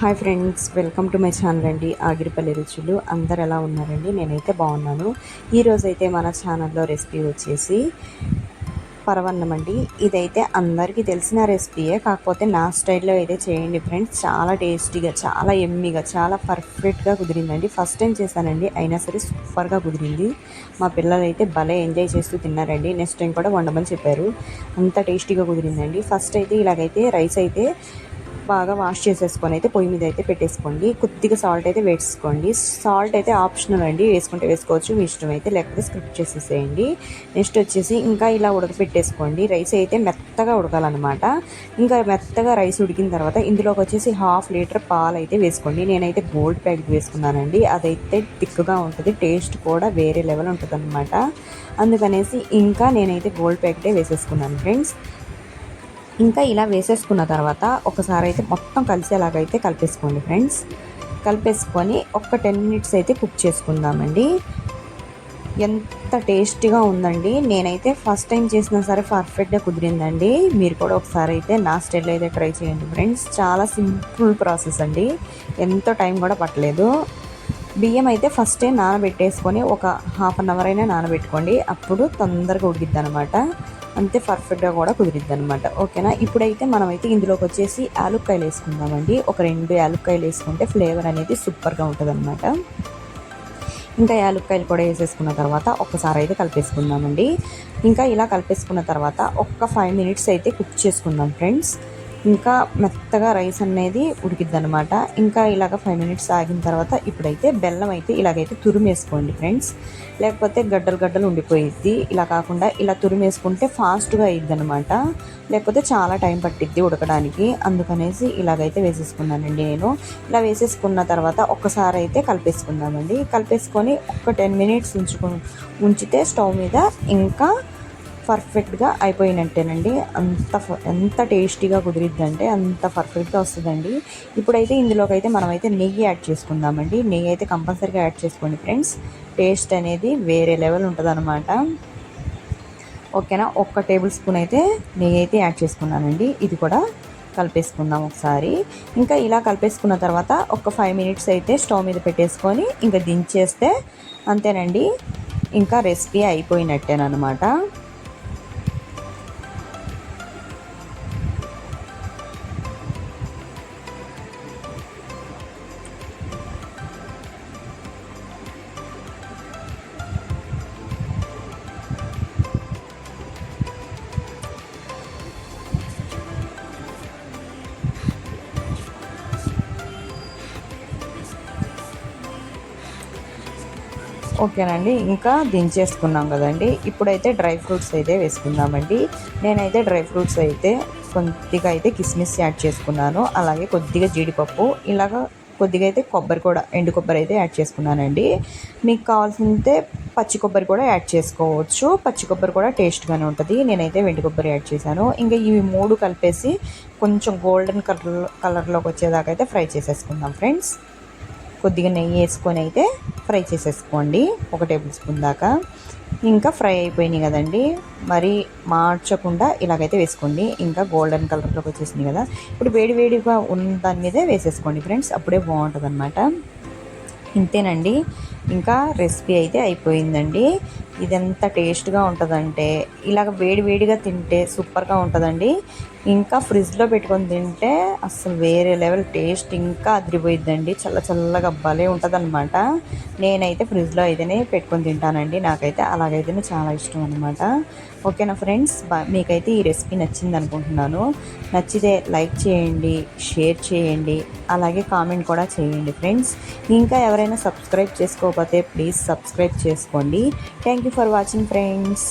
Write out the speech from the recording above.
Hi friends welcome to my channel అండి ఆగిరిపల్లి రుచులు. అందరు ఎలా ఉన్నారండి? నేనైతే బాగున్నాను. ఈరోజు అయితే మన ఛానల్లో రెసిపీ వచ్చేసి పరవన్నం అండి. ఇదైతే అందరికీ తెలిసిన రెసిపీయే కాకపోతే నా స్టైల్లో అయితే చేయండి ఫ్రెండ్స్. చాలా టేస్టీగా చాలా ఎమ్మిగా చాలా పర్ఫెక్ట్గా కుదిరిందండి. ఫస్ట్ టైం చేశానండి అయినా సరే సూపర్గా కుదిరింది. మా పిల్లలు అయితే భలే ఎంజాయ్ చేస్తూ తిన్నారండి. నెక్స్ట్ టైం కూడా వండమని చెప్పారు. అంత టేస్టీగా కుదిరిందండి. ఫస్ట్ అయితే ఇలాగైతే రైస్ అయితే బాగా వాష్ చేసేసుకొని అయితే పొయ్యి మీద అయితే పెట్టేసుకోండి. కొద్దిగా సాల్ట్ అయితే వేసుకోండి సాల్ట్ అయితే ఆప్షనల్ అండి. వేసుకుంటే వేసుకోవచ్చు. మీ ఇష్టం అయితే లేకపోతే స్క్రిప్ట్ చేసేసేయండి. నెక్స్ట్ వచ్చేసి ఇంకా ఇలా ఉడకపెట్టేసుకోండి. రైస్ అయితే మెత్తగా ఉడకాలన్నమాట. ఇంకా మెత్తగా రైస్ ఉడికిన తర్వాత ఇందులోకి వచ్చేసి హాఫ్ లీటర్ పాలు అయితే వేసుకోండి. నేనైతే గోల్డ్ ప్యాకెట్ వేసుకున్నానండి. అదైతే థిక్గా ఉంటుంది. టేస్ట్ కూడా వేరే లెవెల్ ఉంటుంది అనమాట అందుకనేసి ఇంకా నేనైతే గోల్డ్ ప్యాకెటే వేసేసుకున్నాను ఫ్రెండ్స్ ఇంకా ఇలా వేసేసుకున్న తర్వాత ఒకసారి అయితే మొత్తం కలిసేలాగైతే కలిపేసుకోండి ఫ్రెండ్స్. కలిపేసుకొని ఒక్క టెన్ మినిట్స్ అయితే కుక్ చేసుకుందామండి. ఎంత టేస్టీగా ఉందండి. నేనైతే ఫస్ట్ టైం చేసినా సరే పర్ఫెక్ట్గా కుదిరిందండి. మీరు కూడా ఒకసారి అయితే నా స్టైల్లో అయితే ట్రై చేయండి ఫ్రెండ్స్. చాలా సింపుల్ ప్రాసెస్ అండి. ఎంతో టైం కూడా పట్టలేదు. బియ్యం అయితే ఫస్ట్ టైం నానబెట్టేసుకొని ఒక హాఫ్ అన్ అవర్ అయినా నానబెట్టుకోండి. అప్పుడు తొందరగా ఉడికిద్ది అనమాట అంతే పర్ఫెక్ట్గా కూడా కుదిరిద్ది అనమాట ఓకేనా? ఇప్పుడైతే మనమైతే ఇందులోకి వచ్చేసి యాలుక్కాయలు వేసుకుందామండి. ఒక రెండు యాలుక్కాయలు వేసుకుంటే ఫ్లేవర్ అనేది సూపర్గా ఉంటుంది అనమాట ఇంకా యాలుక్కాయలు కూడా వేసేసుకున్న తర్వాత ఒక్కసారి అయితే కలిపేసుకుందామండి. ఇంకా ఇలా కలిపేసుకున్న తర్వాత ఒక్క ఫైవ్ మినిట్స్ అయితే కుక్ చేసుకుందాం ఫ్రెండ్స్. ఇంకా మెత్తగా రైస్ అనేది ఉడికిద్ది అనమాట ఇంకా ఇలాగ ఫైవ్ మినిట్స్ ఆగిన తర్వాత ఇప్పుడైతే బెల్లం అయితే ఇలాగైతే తురిమేసుకోండి ఫ్రెండ్స్ లేకపోతే గడ్డలు గడ్డలు ఉండిపోయిద్ది. ఇలా కాకుండా ఇలా తురిమేసుకుంటే ఫాస్ట్గా అయ్యిద్ది అనమాట లేకపోతే చాలా టైం పట్టిద్ది ఉడకడానికి. అందుకనేసి ఇలాగైతే వేసేసుకున్నానండి నేను. ఇలా వేసేసుకున్న తర్వాత ఒక్కసారి అయితే కలిపేసుకుందామండి. కలిపేసుకొని ఒక టెన్ మినిట్స్ ఉంచుకు ఉంచితే స్టవ్ మీద ఇంకా పర్ఫెక్ట్గా అయిపోయినట్టేనండి. అంత ఎంత టేస్టీగా కుదిరిద్దంటే అంత పర్ఫెక్ట్గా వస్తుందండి. ఇప్పుడైతే ఇందులోకి అయితే మనమైతే నెయ్యి యాడ్ చేసుకుందామండి. నెయ్యి అయితే కంపల్సరీగా యాడ్ చేసుకోండి ఫ్రెండ్స్. టేస్ట్ అనేది వేరే లెవెల్ ఉంటుందన్నమాట. ఓకేనా? ఒక్క టేబుల్ స్పూన్ అయితే నెయ్యి అయితే యాడ్ చేసుకున్నానండి. ఇది కూడా కలిపేసుకుందాం ఒకసారి. ఇంకా ఇలా కలిపేసుకున్న తర్వాత ఒక ఫైవ్ మినిట్స్ అయితే స్టవ్ మీద పెట్టేసుకొని ఇంకా దించేస్తే అంతేనండి. ఇంకా రెసిపీ అయిపోయినట్టేనమాట ఓకేనండి ఇంకా దించేసుకున్నాం కదండి. ఇప్పుడైతే డ్రై ఫ్రూట్స్ అయితే వేసుకుందామండి. నేనైతే డ్రై ఫ్రూట్స్ అయితే కొద్దిగా అయితే కిస్మిస్ యాడ్ చేసుకున్నాను. అలాగే కొద్దిగా జీడిపప్పు ఇలాగ కొద్దిగా అయితే కొబ్బరి కూడా ఎండు కొబ్బరి అయితే యాడ్ చేసుకున్నానండి. మీకు కావాల్సిందే పచ్చి కొబ్బరి కూడా యాడ్ చేసుకోవచ్చు. పచ్చి కొబ్బరి కూడా టేస్ట్గానే ఉంటుంది. నేనైతే వెండి కొబ్బరి యాడ్ చేశాను. ఇంకా ఇవి మూడు కలిపేసి కొంచెం గోల్డెన్ కలర్ కలర్లోకి వచ్చేదాకా అయితే ఫ్రై చేసేసుకుందాం ఫ్రెండ్స్. కొద్దిగా నెయ్యి వేసుకొని అయితే ఫ్రై చేసేసుకోండి. ఒక టేబుల్ స్పూన్ దాకా. ఇంకా ఫ్రై అయిపోయినాయి కదండి. మరి మార్చకుండా ఇలాగైతే వేసుకోండి. ఇంకా గోల్డెన్ కలర్లోకి వచ్చేసింది కదా. ఇప్పుడు వేడి వేడిగా ఉన్న దాని మీదే వేసేసుకోండి ఫ్రెండ్స్. అప్పుడే బాగుంటుంది అనమాట ఇంతేనండి. ఇంకా రెసిపీ అయితే అయిపోయిందండి. ఇదెంత టేస్ట్గా ఉంటుందంటే ఇలాగ వేడి వేడిగా తింటే సూపర్గా ఉంటుందండి. ఇంకా ఫ్రిడ్జ్లో పెట్టుకొని తింటే అసలు వేరే లెవెల్ టేస్ట్ ఇంకా అదిరిపోయిద్దండి. చల్ల చల్లగా భలే ఉంటుంది అనమాట నేనైతే ఫ్రిడ్జ్లో అయితేనే పెట్టుకొని తింటానండి. నాకైతే అలాగైతేనే చాలా ఇష్టం అనమాట ఓకేనా ఫ్రెండ్స్? మీకైతే ఈ రెసిపీ నచ్చింది అనుకుంటున్నాను. నచ్చితే లైక్ చేయండి షేర్ చేయండి అలాగే కామెంట్ కూడా చేయండి ఫ్రెండ్స్. ఇంకా ఎవరైనా సబ్స్క్రైబ్ చేసుకోకపోతే ప్లీజ్ సబ్స్క్రైబ్ చేసుకోండి. Thank you for watching friends.